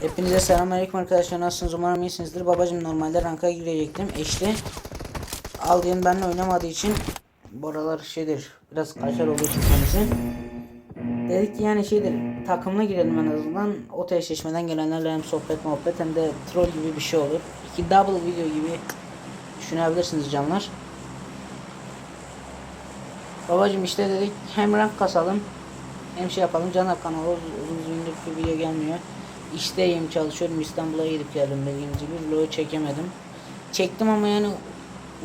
Hepinize selamünaleyküm arkadaşlar. Nasılsınız? Umarım iyisinizdir. Babacım normalde ranka girecektim. Eşli. Aldığın benimle oynamadığı için bu aralar şeydir biraz kaçar olduğu için kendisi. Dedik ki yani şeydir takımla girelim en azından. O eşleşmeden gelenlerle hem sohbet muhabbet hem de troll gibi bir şey olur. İki double video gibi düşünebilirsiniz canlar. Babacım işte dedik hem rank kasalım hem şey yapalım. Canlar kanalı uz- uzun uzunluk bir video gelmiyor İşteyim çalışıyorum. İstanbul'a gidip geldim bildiğiniz gibi vlogu çekemedim. Çektim ama yani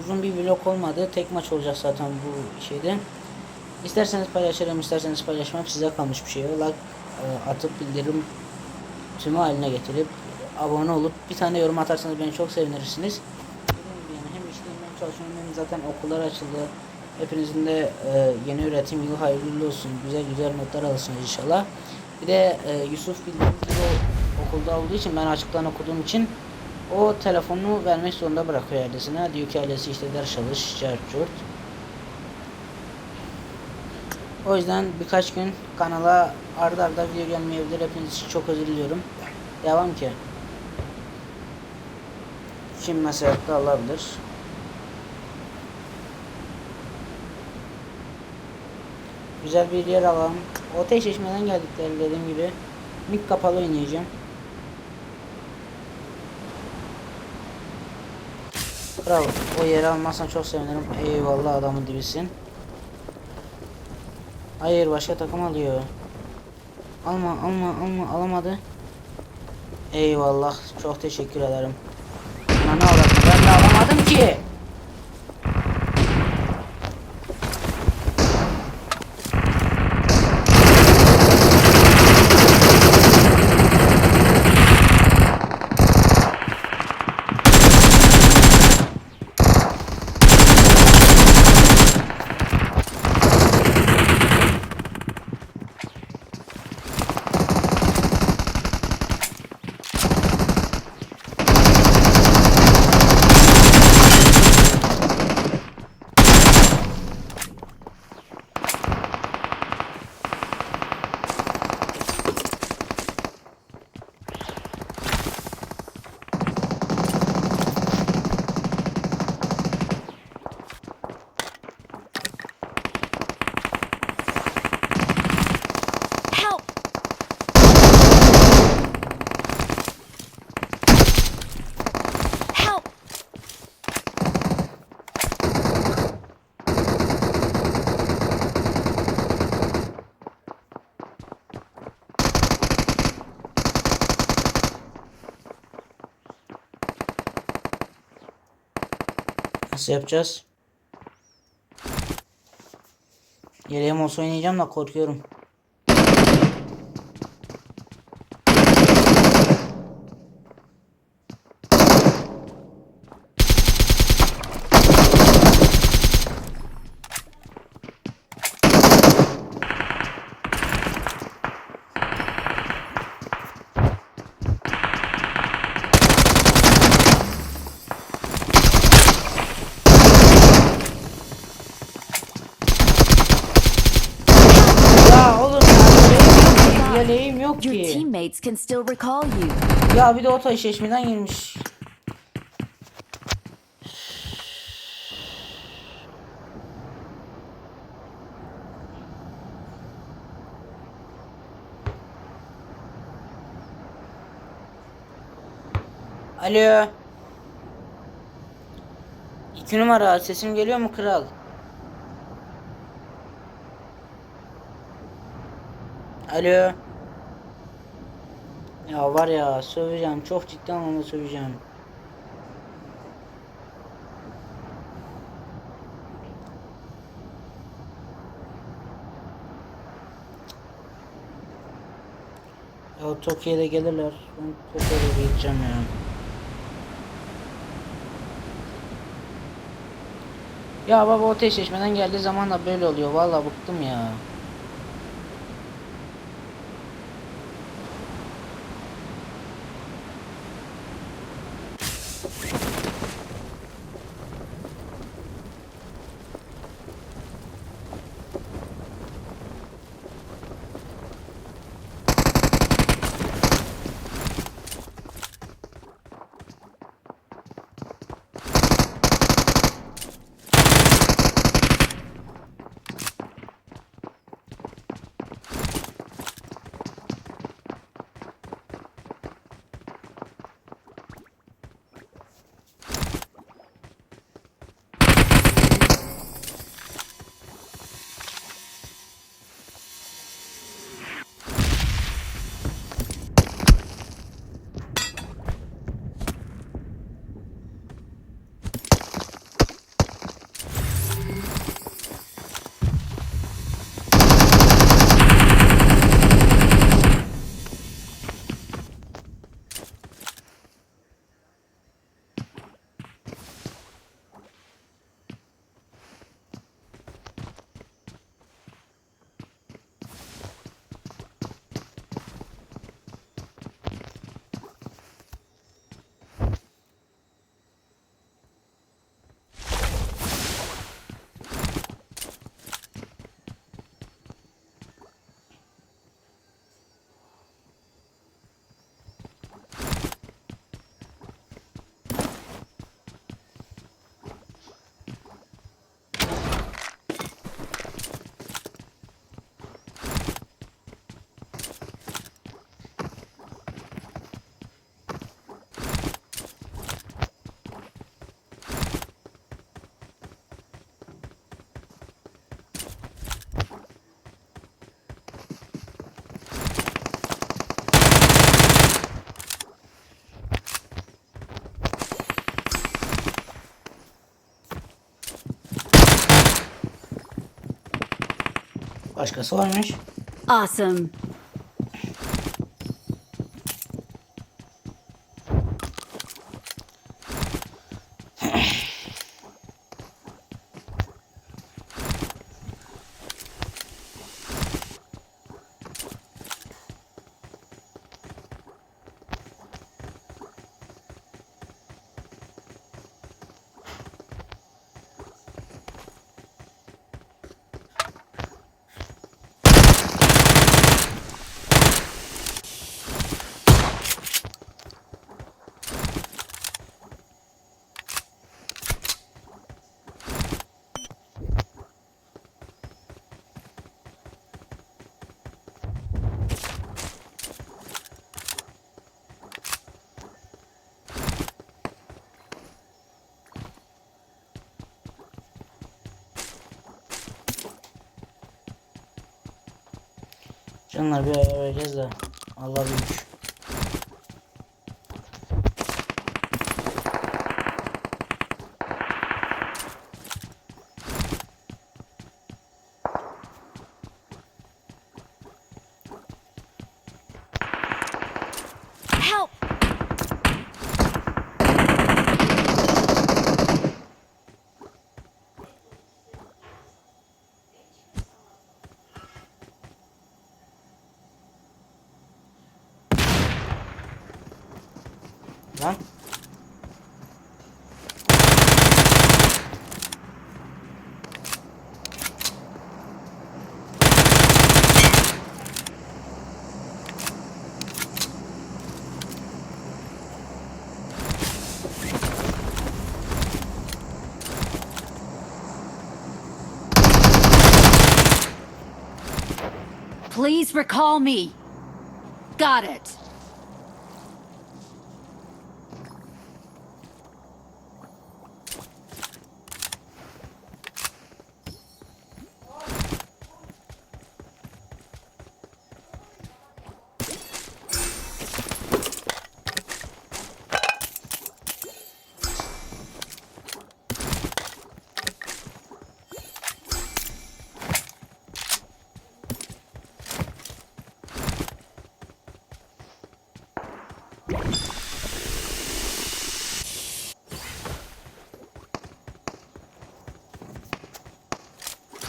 uzun bir vlog olmadı. Tek maç olacak zaten bu şeyde. İsterseniz paylaşırım isterseniz paylaşmam. Size kalmış bir şey. Like e, atıp bildirim tümü haline getirip abone olup bir tane yorum atarsanız beni çok sevinirsiniz. Dediğim hem işteyim hem çalışıyorum. Hem zaten okullar açıldı. Hepinizin de e, yeni öğretim yılı hayırlı olsun. Güzel güzel notlar alırsınız inşallah. Bir de e, Yusuf bildiğiniz okulda olduğu için ben açıktan okuduğum için o telefonunu vermek zorunda bırakıyor ailesine. Diyor ki ailesi işte ders çalış, cart curt. O yüzden birkaç gün kanala arda arda video gelmeyebilir. Hepiniz için çok özür diliyorum. Devam ki. Kim mesela alabilir. Güzel bir yer alalım. O eşleşmeden geldikleri dediğim gibi. Mik kapalı oynayacağım. Kral o yeri almazsan çok sevinirim. Eyvallah adamın dibisin. Hayır başka takım alıyor. Alma alma alma alamadı. Eyvallah çok teşekkür ederim. Buna ne avradım ben de alamadım ki. Nasıl yapacağız? Yeleğim olsa oynayacağım da korkuyorum. Ya oğlum ya yeleğim, yeleğim yok Your ki. teammates can still recall you. Ya bir de oto eşleşmeden girmiş. Alo. İki numara sesim geliyor mu kral? Alo. Ya var ya söveceğim çok ciddi anlamda söveceğim. Ya Tokyo'da gelirler. Ben Tokyo'da gideceğim ya. Ya baba o eşleşmeden geldiği zaman da böyle oluyor. Vallahi bıktım ya. Başkası varmış. Awesome. Canlar bir ayar vereceğiz de. Allah büyük. Please recall me. Got it.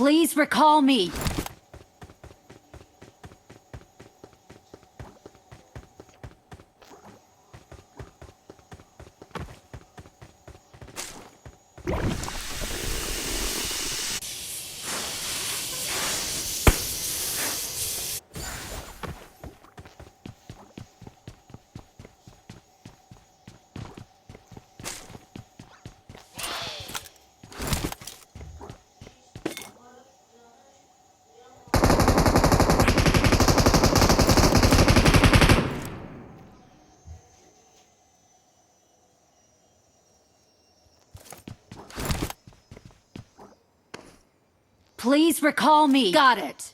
Please recall me. Please recall me. Got it.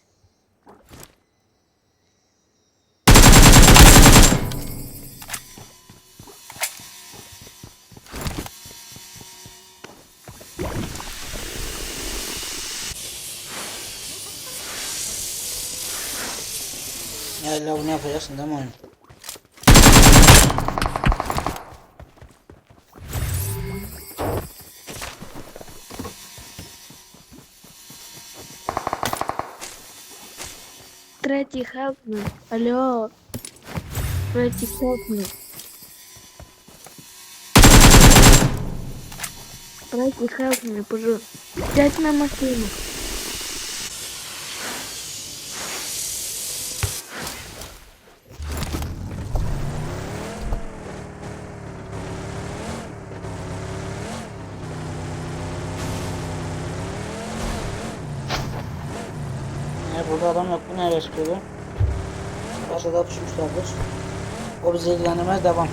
Ya illa bunu yapacaksın değil Третий help me. Алло. Третий help me. Третий help me, пожалуйста. Сядь на машину. Burada adam yok bu nereye çıkıyordu? Aşağıda pusmuşlardır. O bizi ilgilendirmez devam.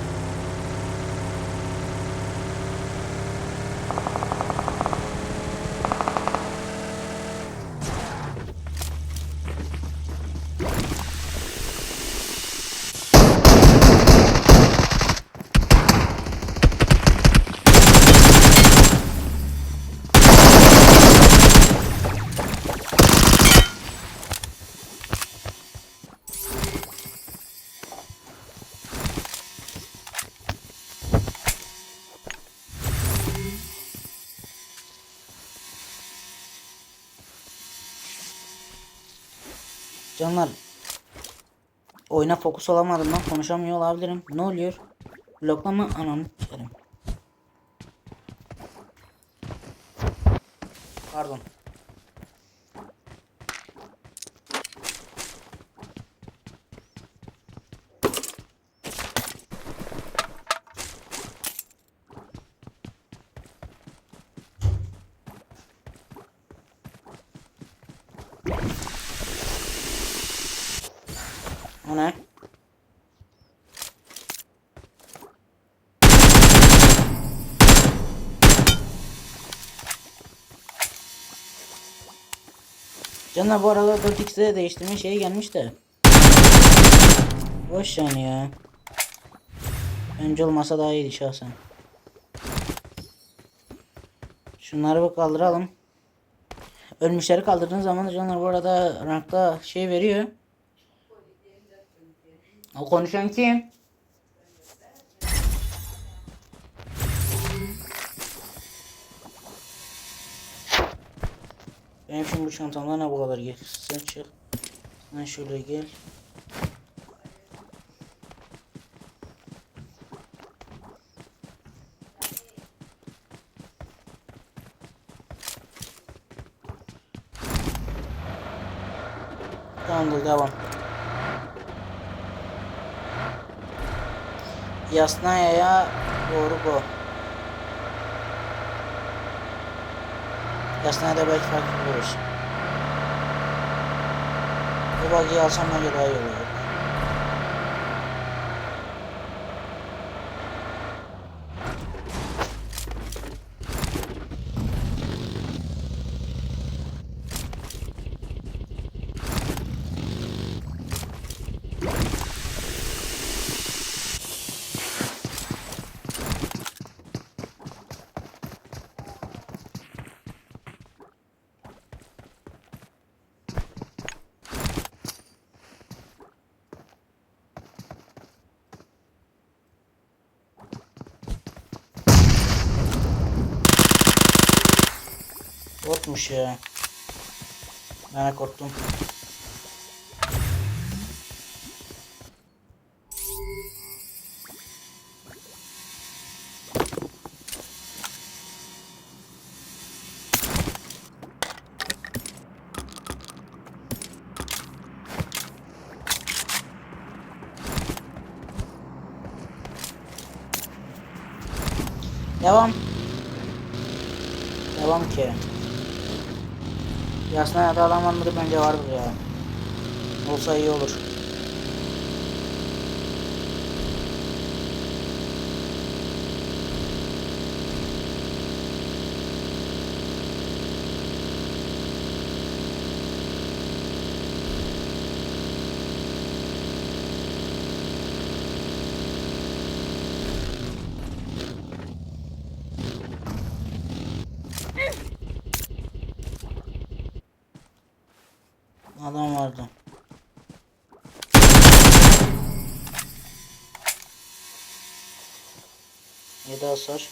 Canlar oyuna fokus olamadığımdan konuşamıyor olabilirim. Ne oluyor? Bloklama ananı. Pardon. O ne? Canlar bu arada 4x'de değiştirme şeyi gelmiş de. Boş yani ya. Önce olmasa daha iyiydi şahsen. Şunları bir kaldıralım. Ölmüşleri kaldırdığın zaman canlar bu arada rankta şey veriyor. O konuşan kim? Benim şimdi bu çantamda ne bu kadar gel. Sen çık. Sen şöyle gel. Tamamdır devam. Yasnaya'ya doğru go. Yasnaya'da belki fark buluruz. Bu bagiyi alsam bence daha iyi olacak. Botmuş ya. Ben korktum. Devam. Devam ki. Yasna ya da alamanları bence vardır ya. Olsa iyi olur. Vardı. Yedi hasar.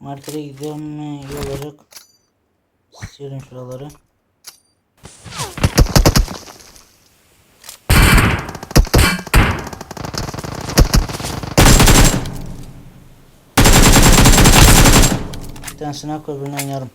Markete gidiyorum iyi olacak. İstiyorum şuraları. Bir tanesine koy öbürünü oynarım.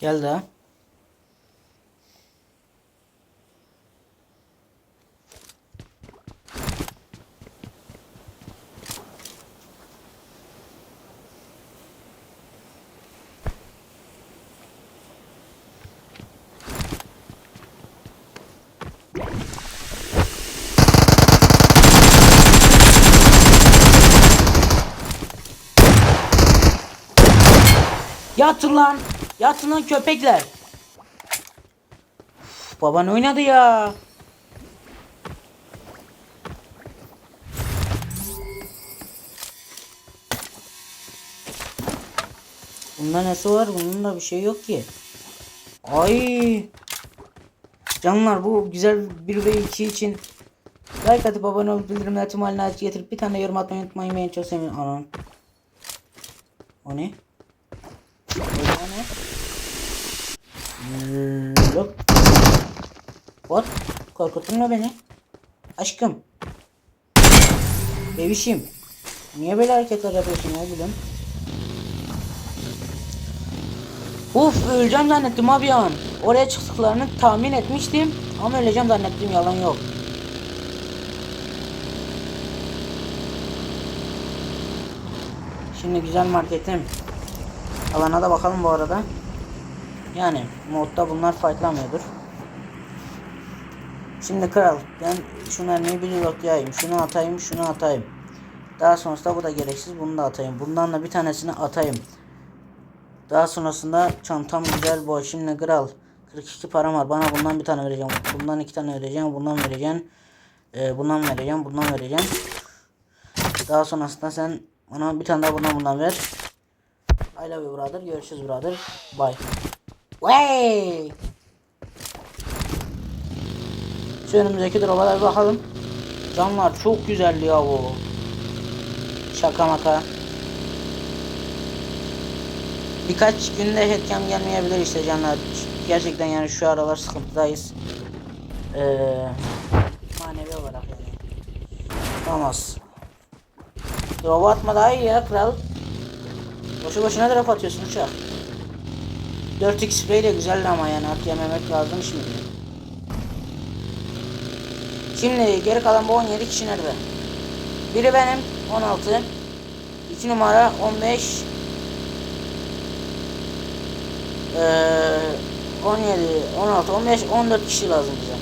Gel daha. Yatın lan. Yatın lan köpekler. Uf, baban oynadı ya. Bunda nesi var? Bunun da bir şey yok ki. Ay. Canlar bu güzel 1 ve 2 için like atıp abone olup bildirimleri tüm haline getirip bir tane yorum atmayı unutmayın. Beni çok. Anam. O ne? O ne? Look. What? Korkuttun beni? Aşkım. Bebişim. Niye böyle hareketler yapıyorsun ya gülüm? Uf öleceğim zannettim abi an. Oraya çıktıklarını tahmin etmiştim. Ama öleceğim zannettim yalan yok. Şimdi güzel marketim. Alana da bakalım bu arada. Yani modda bunlar fightlamıyordur. Şimdi kral ben şuna ne bir lot yayayım. Şunu atayım şunu atayım. Daha sonrasında bu da gereksiz bunu da atayım. Bundan da bir tanesini atayım. Daha sonrasında çantam güzel boş. Şimdi kral 42 param var. Bana bundan bir tane vereceğim. Bundan iki tane vereceğim. Bundan vereceğim. Ee, bundan vereceğim. Bundan vereceğim. Daha sonrasında sen bana bir tane daha bundan bundan ver. I love you brother. Görüşürüz brother. Bye. Way. Şu önümüzdeki drop'a bakalım. Canlar çok güzel ya bu. Şaka maka. Birkaç günde headcam gelmeyebilir işte canlar. Gerçekten yani şu aralar sıkıntıdayız. Ee, manevi olarak yani. Olmaz. Drop atma daha iyi ya kral. Boşu boşuna drop atıyorsun uçak. 4x spray de güzeldi ama yani at yememek lazım şimdi. Şimdi geri kalan bu 17 kişi nerede? Biri benim 16. 2 numara 15. Ee, 17, 16, 15, 14 kişi lazım bize.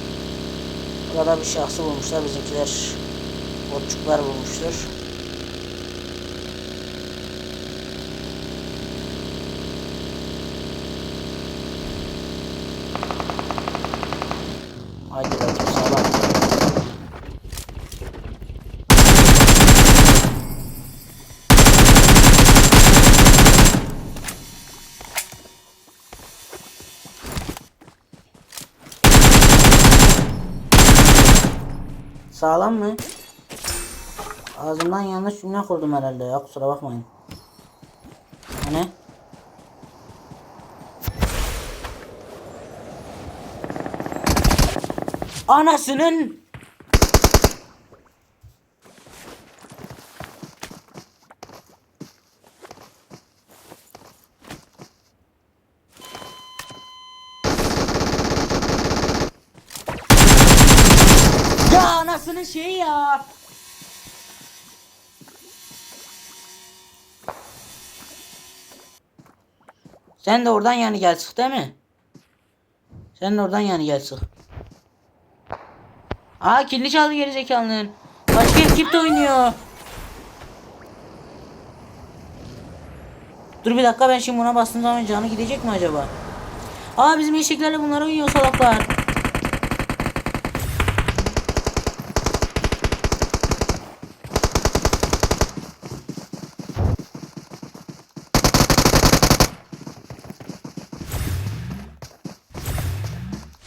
Burada bir şahsı bulmuşlar bizimkiler. Botçuklar bulmuştur. Sağlam mı? Ağzımdan yanlış cümle kurdum herhalde ya kusura bakmayın. Hani? Anasının Ya şeyi ya. Sen de oradan yani gel çık değil mi? Sen de oradan yani gel çık. Aa kilini çaldı geri zekalının. Başka ekip de oynuyor. Dur bir dakika ben şimdi buna bastığım zaman canı gidecek mi acaba? Aa bizim eşeklerle bunlar oynuyor salaklar.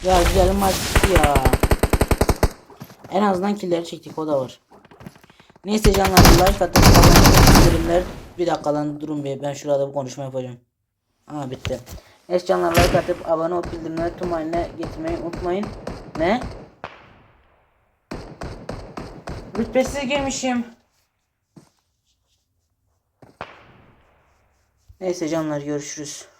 Ya güzelim bitti ya. En azından killeri çektik o da var. Neyse canlar like atın bildirimler bir dakika lan durun bir ben şurada bir konuşma yapacağım. Aa bitti. Neyse canlar like atıp abone olup bildirimleri tüm haline getirmeyi unutmayın. Ne? Rütbesiz girmişim. Neyse canlar görüşürüz.